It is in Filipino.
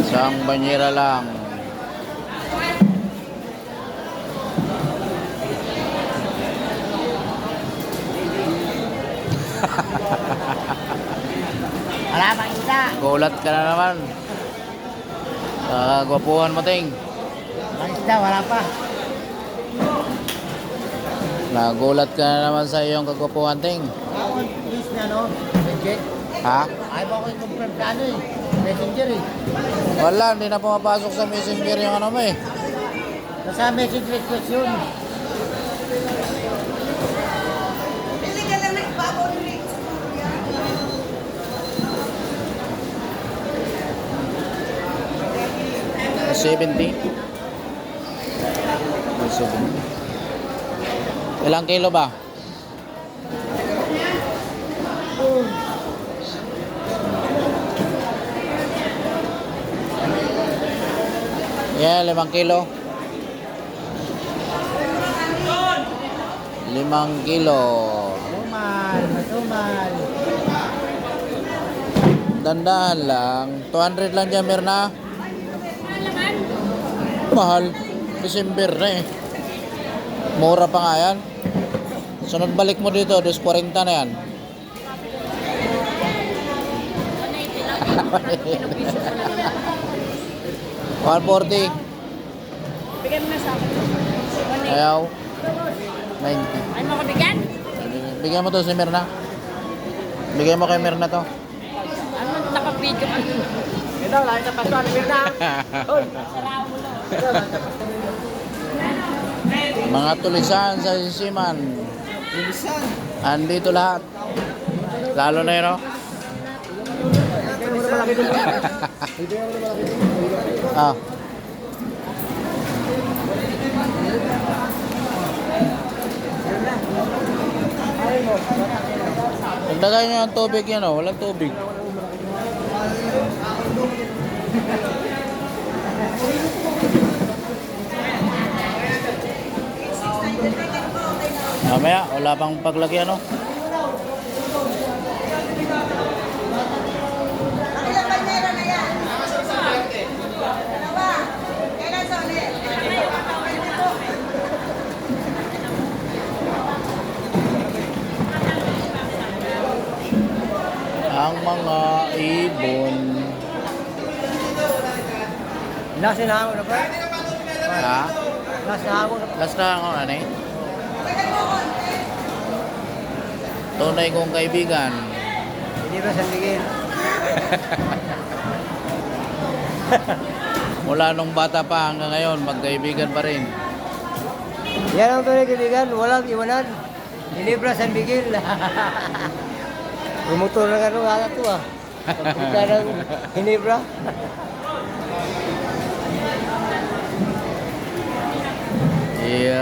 Isang banyera lang. Wala pa isa. Gulat ka na naman. Sa gwapuhan mo, Ting. Ang isda, wala pa. Nagulat ka na naman sa iyong kagwapuhan, Ting. Ako, please na, no? Ha? Ayaw ako i-confirm sa ano eh. Messenger eh. Wala, hindi na pumapasok sa messenger yung ano mo eh. Nasa message request yun. Pili ka lang ng babaw ni Seventy. Seventy. Ilang kilo ba? Yeah, limang kilo. Limang kilo. Matumal, matumal. Dandahan lang. 200 lang dyan, Mirna. Mahal. December na eh. Mura pa nga yan. Sunod balik mo dito, dos 40 na yan. One forty. Bigyan mo na sa akin. Ayaw. 90. Ay mo ko bigyan? Bigyan mo to si Mirna. Bigyan mo kay Mirna to. Ano nakapidyo ka? Ito, lahat na pasuan. Mirna. Hoy. Mga tulisan sa sisiman. Bilisan. Andito lahat. Lalo na yun, no? Ah. Pagdagay nyo ang tubig yan, oh. Walang tubig. Mamaya, wala pang paglagyan, oh. Ilang banyera na yan? Dalawa. Kailan sa ulit? Ang mga ibon. Last na ako na ba? Ha? Last na ako na Last na ako, ano eh? Tunay kong kaibigan. Hindi ba San Miguel? Mula nung bata pa hanggang ngayon, magkaibigan pa rin. Yan ang tunay kaibigan, walang iwanan. Hinibra San Miguel. Pumuto na nga nung ala to ah. Pagpunta ng Hinibra. Yeah.